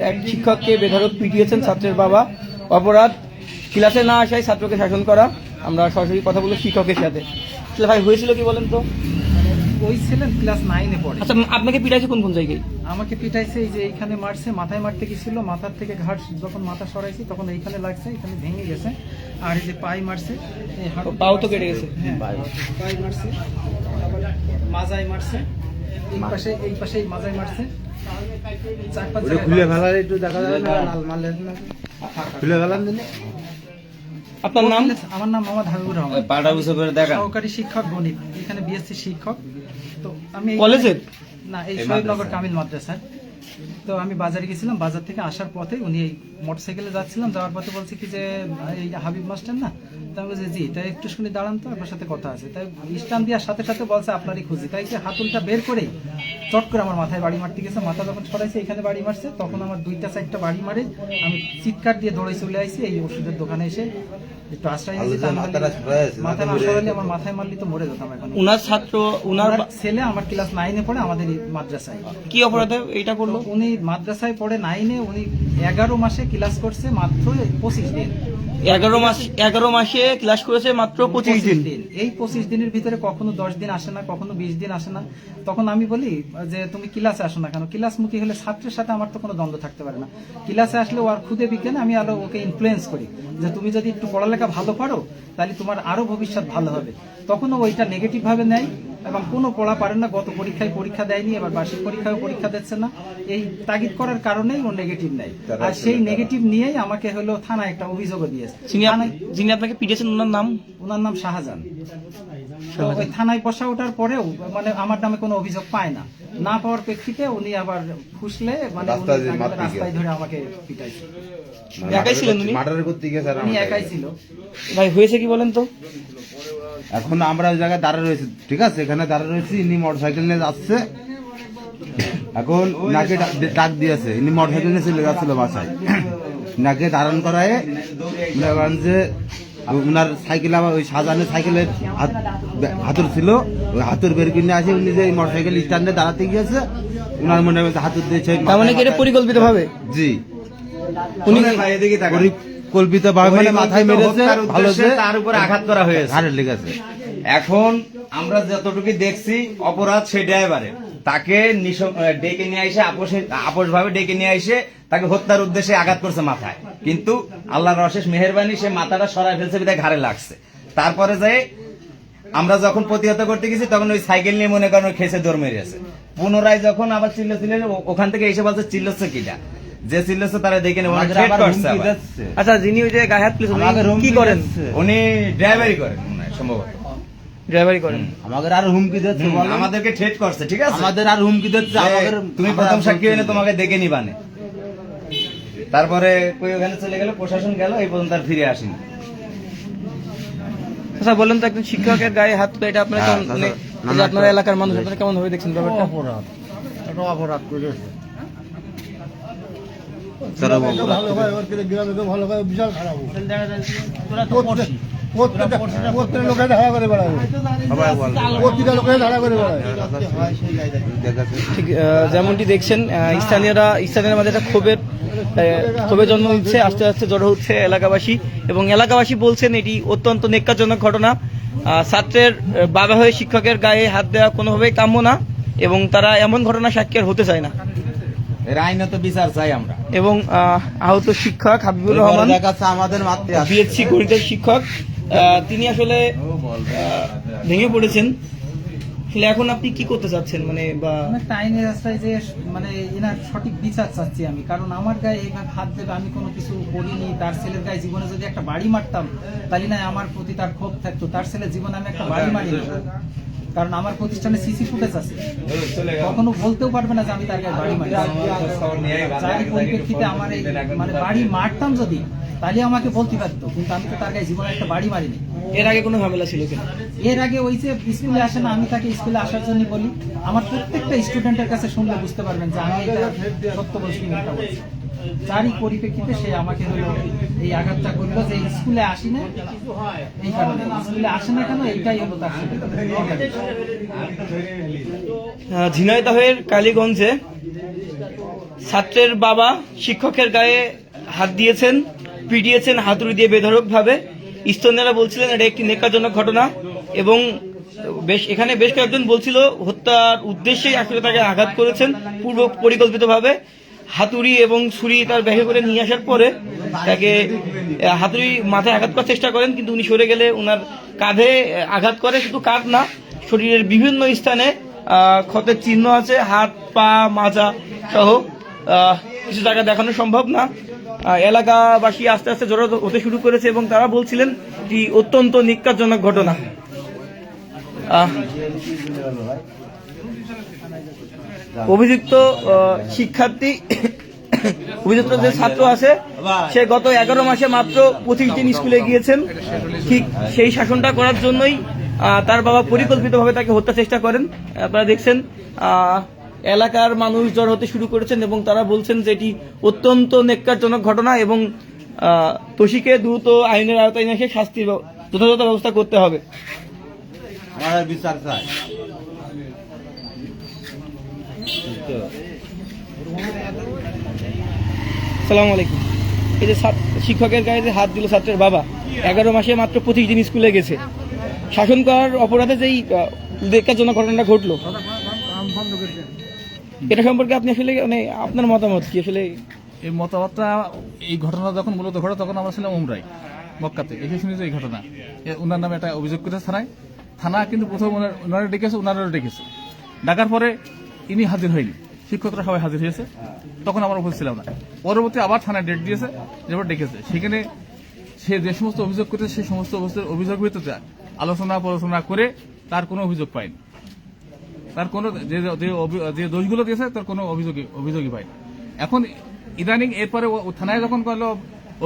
এক শিক্ষককে বেধড়ক পিটিয়েছেন ছাত্রের বাবা। অপরাধ ক্লাসে না আসায় ছাত্রকে শাসন করা। আমরা সরাসরি কথা বলব শিক্ষকের সাথে। ভাই হয়েছিল কি বলেন তো? ওই ছিলেন ক্লাস নাইনে পড়ে। আচ্ছা আপনাকে পিটাইছে কোন কোন জায়গায়? আমাকে পিটাইছে এই যে এইখানে মারছে মাথায় মারতে গেছিল মাথার থেকে ঘাট যখন মাথা সরাইছি তখন এইখানে লাগছে এখানে ভেঙে গেছে। আর এই যে পাই মারছে এই পাও তো কেটে গেছে। হ্যাঁ মারছে। মাজায় মারছে এই পাশে এই পাশে মাজায় মারছে। ওটা খুলে ফেলার একটু দেখা যাবে না লাল মালের না। খুলে ফেলার দিলে আপনার নাম? আমার নাম মোহাম্মদ হাবিবুর রহমান। বুঝে করে দেখা সহকারী শিক্ষক গণিত এখানে বিএসসি শিক্ষক। তো আমি কলেজের? না এই শহীদনগর কামিল মাদ্রাসার। তো আমি বাজারে গেছিলাম বাজার থেকে আসার পথে উনি এই মোটরসাইকেলে যাচ্ছিলাম যাওয়ার পথে বলছে কি যে এই হাবিব মাস্টার না? তো আমি বলছি জি তাই একটু শুনে দাঁড়ান তো আপনার সাথে কথা আছে। তাই স্টান দেওয়ার সাথে সাথে বলছে আপনারই খুঁজি। তাই যে হাতুলটা বের করে চট করে আমার মাথায় বাড়ি মারতে গেছে। মাথা যখন ছড়াইছে এখানে বাড়ি মারছে তখন আমার দুইটা চারটা বাড়ি মারে। আমি চিৎকার দিয়ে দৌড়ে চলে আসি এই ওষুধের দোকানে এসে একটু আশ্রয় নিয়েছি। তা নাহলে- মাথাটা ছড়াইছে, মাথা না মাথা আমার মাথায় মারলি তো মরে যেতাম এখন। উনার ছাত্র উনার ছেলে আমার ক্লাস নাইনে পড়ে আমাদের মাদ্রাসায়। কি অপরাধে এটা করল উনি মাদ্রাসায় পড়ে নাইনে উনি এগারো মাসে ক্লাস করছে মাত্র পঁচিশ দিন। এগারো মাস এগারো মাসে ক্লাস করেছে মাত্র পঁচিশ দিন। এই পঁচিশ দিনের ভিতরে কখনো দশ দিন আসে না কখনো বিশ দিন আসে না। তখন আমি বলি যে তুমি ক্লাসে আসো না কেন? ক্লাস মুখী হলে ছাত্রের সাথে আমার তো কোনো দ্বন্দ্ব থাকতে পারে না। ক্লাসে আসলে ও আর খুদে বিজ্ঞানে আমি আরও ওকে ইনফ্লুয়েন্স করি যে তুমি যদি একটু পড়ালেখা ভালো পারো তাহলে তোমার আরও ভবিষ্যৎ ভালো হবে। তখনও ওইটা নেগেটিভ ভাবে নেয়। এবং কোনো পড়া পারেন না গত পরীক্ষায় পরীক্ষা দেয়নি এবার বার্ষিক পরীক্ষায় পরীক্ষা দিচ্ছে না। এই তাগিদ করার কারণেই ও নেগেটিভ নেয়। আর সেই নেগেটিভ নিয়েই আমাকে হলো থানায় একটা অভিযোগও দিয়েছে যিনি আপনাকে পিটিয়েছেন ওনার নাম? ওনার নাম শাহজাহান। তো ওই থানায় বসা ওঠার পরেও মানে আমার নামে কোনো অভিযোগ পায় না। না পাওয়ার প্রেক্ষিতে উনি আবার ফুসলে মানে রাস্তায়। ধরে আমাকে পিটাইছে। একাই ছিলেন উনি? মার্ডার করতে গেছে আর উনি একাই। ছিল। ভাই হয়েছে কি বলেন তো? এখন আমরা ওই জায়গায় দাঁড়া রয়েছি ঠিক আছে? এখানে দাঁড়া রয়েছি ইনি মোটর সাইকেল নিয়ে যাচ্ছে। এখন নাকে ডাক দিয়েছে ইনি মোটর সাইকেল নিয়ে চলে যাচ্ছিল বাসায়। নাকে দাঁড়ান করায় মনে করেন যে ওনার সাইকেল আবার ওই সাজানো সাইকেলের হাতুর ছিল। ওই হাতুর বের কিনে আসে উনি যে মোটর সাইকেল স্ট্যান্ডে দাঁড়াতে গিয়েছে ওনার মনে হয় হাতুর দিয়েছে। তার মানে কি এটা পরিকল্পিত ভাবে জি। উনি ভাবে মানে মাথায় মেরেছে ভালো যে তার উপরে আঘাত করা হয়েছে। ঘাড়ে লেগেছে এখন আমরা যতটুকু দেখছি অপরাধ সেই ড্রাইভারে তাকে ডেকে নিয়ে এসে আপোষ ভাবে ডেকে নিয়ে এসে তাকে হত্যার উদ্দেশ্যে আঘাত করছে মাথায়। কিন্তু আল্লাহর অশেষ মেহেরবানি সে মাথাটা সরাই ফেলছে বিধায় ঘাড়ে লাগছে। তারপরে যে আমরা যখন প্রতিহত করতে গেছি তখন ওই সাইকেল নিয়ে মনে করেন খেসে দৌড় মেরেছে। পুনরায় যখন আবার চিল্ল চিল্লে ওখান থেকে এসে বলছে চিল্লছে কিটা? যে চিল্লছে তারা দেখে নেবে আচ্ছা যিনি ওই যে গায়ে হাত তুলেছেন কি করেন? উনি ড্রাইভারি করেন সম্ভবত। ড্রাইভারি করেন। আমাদের আর হুমকি দিচ্ছে। ঠেট করছে ঠিক আছে? আমাদের আর হুমকি দিচ্ছে আমাদের তুমি প্রথম সাক্ষী হইলে তোমাকে দেখে নিবানে। তারপরে কই ওখানে চলে গেল প্রশাসন গেল এই পর্যন্ত আর ফিরে আসেনি। আচ্ছা বলেন তো একজন শিক্ষকের গায়ে হাত এটা আপনার হ্যাঁ, কেমন মানে না, এই যে না, আপনার এলাকার মানুষ আপনারা কেমন ভাবে দেখছেন ব্যাপারটা? অপরাধ। এটা অপরাধ করেছে। ভালো হয় ওর গ্রামে ভালো হয় বিশাল খারাপ প্রত্যেকটা প্রত্যেকটা লোকে ধারা করে বেড়াবে প্রতিটা লোকে ধারা করে বেড়াবে ঠিক যেমনটি দেখছেন স্থানীয়রা স্থানীয়রা মাঝে একটা ক্ষোভের আহ, ক্ষোভের জন্ম দিচ্ছে আস্তে আস্তে জড়ো হচ্ছে এলাকাবাসী। এবং এলাকাবাসী বলছেন এটি অত্যন্ত নেক্কাজনক ঘটনা। আহ, ছাত্রের বাবা হয়ে শিক্ষকের গায়ে হাত দেওয়া কোনোভাবেই কাম্য না এবং তারা এমন ঘটনা সাক্ষী আর হতে চায় না। এর আইনত বিচার চাই আমরা। এবং আহত শিক্ষক হাবিবুর রহমান আমাদের বিএসসি গণিতের শিক্ষক তিনি আসলে ভেঙে পড়েছেন। আসলে এখন আপনি কি করতে চাচ্ছেন? মানে বা আইনের রাস্তায় যে মানে এনার সঠিক বিচার চাচ্ছি আমি। কারণ আমার গায়ে এইভাবে হাত দেবে আমি কোনো কিছু করিনি তার ছেলের গায়ে জীবনে যদি একটা বাড়ি মারতাম তাহলে না আমার প্রতি তার ক্ষোভ থাকতো। তার ছেলে জীবনে আমি একটা বাড়ি মারি কারণ আমার প্রতিষ্ঠানে সিসি ফুটেজ আছে। কখনো বলতেও পারবে না যে আমি তার গায়ে বাড়ি মারি যার পরিপ্রেক্ষিতে আমার এই মানে বাড়ি মারতাম যদি তাহলে আমাকে বলতে পারতো কিন্তু আমি তো তার গায়ে জীবনে একটা বাড়ি মারিনি। এর আগে কোনো ঝামেলা ছিল কিনা? এর আগে ওই যে স্কুলে আসে না আমি তাকে স্কুলে আসার জন্য বলি। আমার প্রত্যেকটা স্টুডেন্টের কাছে শুনলে বুঝতে পারবেন যে আমি এটা সত্য বলছি মিথ্যা বলছি। তারই পরিপ্রেক্ষিতে সে আমাকে হলো এই আঘাতটা করল যে স্কুলে আসি না এই কারণে স্কুলে আসে না কেন? এইটাই হলো তার ঝিনাইদহের কালীগঞ্জে ছাত্রের বাবা শিক্ষকের গায়ে হাত দিয়েছেন, পিটিয়েছেন, হাতুড়ি দিয়ে বেধড়ক ভাবে স্থানীয়রা বলছিলেন, এটা একটি নেকাজনক ঘটনা এবং বেশ, এখানে বেশ কয়েকজন বলছিল, হত্যার উদ্দেশ্যেই আসলে তাকে আঘাত করেছেন, পূর্ব পরিকল্পিতভাবে। হাতুড়ি এবং ছুরি তার ব্যাগে করে নিয়ে আসার পরে তাকে হাতুড়ি মাথায় আঘাত করার চেষ্টা করেন, কিন্তু উনি সরে গেলে ওনার কাঁধে আঘাত করে, শুধু কাঁধ না, শরীরের বিভিন্ন স্থানে ক্ষতের চিহ্ন আছে, হাত, পা, মাজা সহ কিছু জায়গা দেখানো সম্ভব না। এলাকাবাসী আস্তে আস্তে জড়ো হতে শুরু করেছে এবং তারা বলছিলেন এটি অত্যন্ত নিকাজজনক ঘটনা। অভিযুক্ত শিক্ষার্থী, অভিযুক্ত যে ছাত্র আছে, সে গত এগারো মাসে মাত্র পঁচিশ দিন স্কুলে গিয়েছেন। ঠিক সেই শাসনটা করার জন্যই তার বাবা পরিকল্পিতভাবে তাকে হত্যা চেষ্টা করেন। আপনারা দেখছেন এলাকার মানুষ জ্বর হতে শুরু করেছেন এবং তারা বলছেন যে এটি অত্যন্ত নেককারজনক ঘটনা এবং দোষীকে দ্রুত আইনের আওতায় নিয়ে এসে শাস্তির যথাযথ ব্যবস্থা করতে হবে। বিচার সালাম আলাইকুম। এই যে শিক্ষকের গায়ে যে হাত দিল ছাত্রের বাবা, এগারো মাসে মাত্র পঁচিশ দিন স্কুলে গেছে। শাসন করার অপরাধে যেই জন্য ঘটনাটা ঘটলো, এটা সম্পর্কে আপনি আসলে মানে আপনার মতামত কি আসলে? এই মতামতটা, এই ঘটনা যখন মূলত ঘটে, তখন আমরা ছিলাম উমরাই, মক্কাতে। এসে শুনেছি এই ঘটনা। ওনার নামে একটা অভিযোগ করেছে থানায়। থানা কিন্তু প্রথম ওনার- ওনারা ডেকেছে ওনারাও ডেকেছে। ডাকার পরে ইনি হাজির হয়নি। শিক্ষকরা সবাই হাজির হয়েছে। তখন আমরা উপস্থিত ছিলাম না। পরবর্তী আবার থানায় ডেট দিয়েছে যেবার ডেকেছে। সেখানে সে যে সমস্ত অভিযোগ করেছে, সেই সমস্ত অবস্থার অভিযোগ ভিত্তিতে আলোচনা পড়াশোনা করে তার কোনো অভিযোগ পায়নি। তার কোনো যে দোষগুলো দিয়েছে, তার কোনো অভিযোগই অভিযোগই পায়নি। এখন ইদানিং এরপরে থানায় যখন করল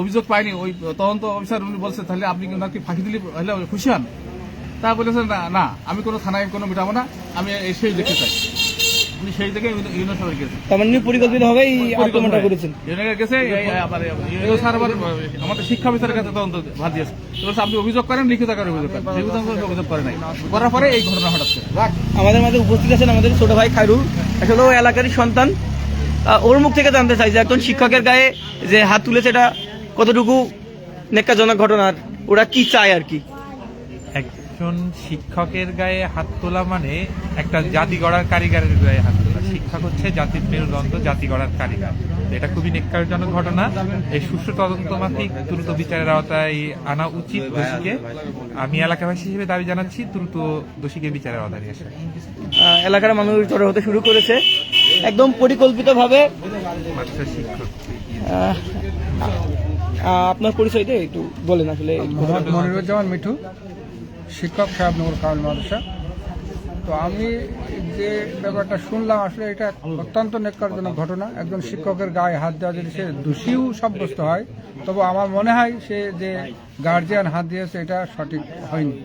অভিযোগ পায়নি, ওই তদন্ত অফিসার উনি বলছে, তাহলে আপনি ওনাকে ফাঁকি দিলে হলে খুশি হন? তা বলেছেন না না, আমি কোনো থানায় কোনো মিটাবো না, আমি এসেই দেখতে চাই। উনি সেই তার মানে পরিকল্পিত এই আক্রমণটা করেছেন। ইউনিভার্সিটি গেছে এই- এই আবার ইউনিও স্যার আবার আমাদের শিক্ষা কাছে তদন্ত ভাত দিয়েছে। তো আপনি অভিযোগ করেন লিখিত আকারে অভিযোগ করেন। লিখিত অভিযোগ করে নাই। করার পরে এই ঘটনা হঠাৎ আমাদের মাঝে উপস্থিত আছেন আমাদের ছোট ভাই খায়রুল আসলে ও এলাকারই সন্তান। ওর মুখ থেকে জানতে চাই যে একজন শিক্ষকের গায়ে যে হাত তুলেছে এটা কতটুকু নেকাজনক ঘটনার ওরা কি চায় আর কি? একজন শিক্ষকের গায়ে হাত তোলা মানে একটা জাতি গড়ার কারিগরের গায়ে হাত তোলা। শিক্ষক হচ্ছে জাতির মেরুদণ্ড জাতি গড়ার কারিগর। এটা খুবই নেককারজনক ঘটনা। এই সুষ্ঠু তদন্ত মাফিক দ্রুত বিচারের আওতায় আনা উচিত দোষীকে। আমি এলাকাবাসী হিসেবে দাবি জানাচ্ছি দ্রুত দোষীকে বিচারের আওতায় নিয়ে আসা। এলাকার মানুষ জড়ো হতে শুরু করেছে। একদম পরিকল্পিতভাবে। মাস্টার শিক্ষক। আপনার পরিচয় দিয়ে একটু বলেন আসলে। মনিরুজ্জামান মিঠু। শিক্ষক সাহেবনগর কাউল মাদ্রাসা। তো আমি যে ব্যাপারটা শুনলাম, আসলে এটা অত্যন্ত নেককারজনক ঘটনা। একজন শিক্ষকের গায়ে হাত দেওয়া যদি সে দোষীও সাব্যস্ত হয়, তবে আমার মনে হয় সে যে গার্জিয়ান হাত দিয়েছে, এটা সঠিক হয়নি।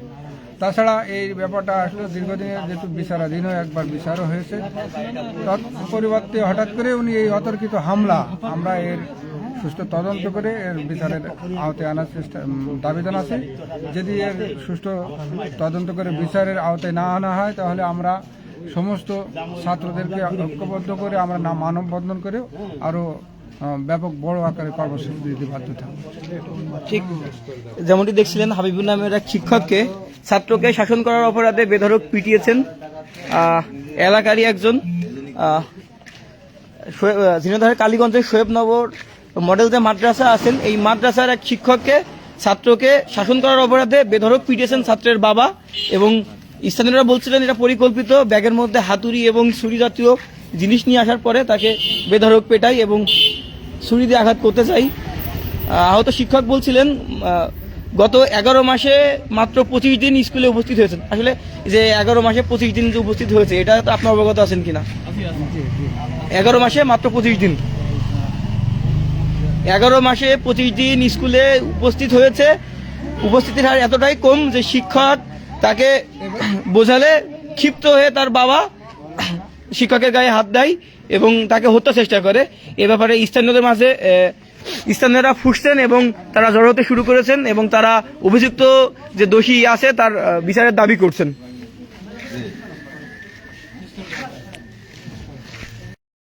তাছাড়া এই ব্যাপারটা আসলে দীর্ঘদিনের যেহেতু বিচারাধীনও, একবার বিচারও হয়েছে। তৎ পরিবর্তে হঠাৎ করে উনি এই অতর্কিত হামলা, আমরা এর সুষ্ঠু তদন্ত করে এর বিচারের আওতায় আনার চেষ্টা দাবি জানাচ্ছি। যদি এর সুষ্ঠু তদন্ত করে বিচারের আওতায় না আনা হয়, তাহলে আমরা সমস্ত ছাত্রদেরকে ঐক্যবদ্ধ করে আমরা না মানববন্ধন করে আরও ব্যাপক বড় আকারে কর্মসূচি দিতে বাধ্য ঠিক, যেমনটি দেখছিলেন, হাবিবুর নামের এক শিক্ষককে ছাত্রকে শাসন করার অপরাধে বেধড়ক পিটিয়েছেন। এলাকারই একজন ঝিনাইদহের কালীগঞ্জের শোয়েবনগর মডেল যে মাদ্রাসা আছেন এই মাদ্রাসার এক শিক্ষককে ছাত্রকে শাসন করার অপরাধে বেধড়ক পিটিয়েছেন ছাত্রের বাবা এবং স্থানীয়রা বলছিলেন এটা পরিকল্পিত ব্যাগের মধ্যে হাতুড়ি এবং ছুরি জাতীয় জিনিস নিয়ে আসার পরে তাকে বেধড়ক পেটাই এবং ছুরি দিয়ে আঘাত করতে চাই। আহত শিক্ষক বলছিলেন গত এগারো মাসে মাত্র পঁচিশ দিন স্কুলে উপস্থিত হয়েছেন। আসলে যে এগারো মাসে পঁচিশ দিন যে উপস্থিত হয়েছে এটা তো আপনার অবগত আছেন কিনা? এগারো মাসে মাত্র পঁচিশ দিন। এগারো মাসে পঁচিশ দিন স্কুলে উপস্থিত হয়েছে। উপস্থিতির হার এতটাই কম যে শিক্ষক তাকে বোঝালে ক্ষিপ্ত হয়ে তার বাবা শিক্ষকের গায়ে হাত দেয় এবং তাকে হত্যা চেষ্টা করে। এ ব্যাপারে স্থানীয়দের মাঝে স্থানীয়রা ফুসছেন এবং তারা জড়ো হতে শুরু করেছেন এবং তারা অভিযুক্ত যে দোষী আছে তার বিচারের দাবি করছেন।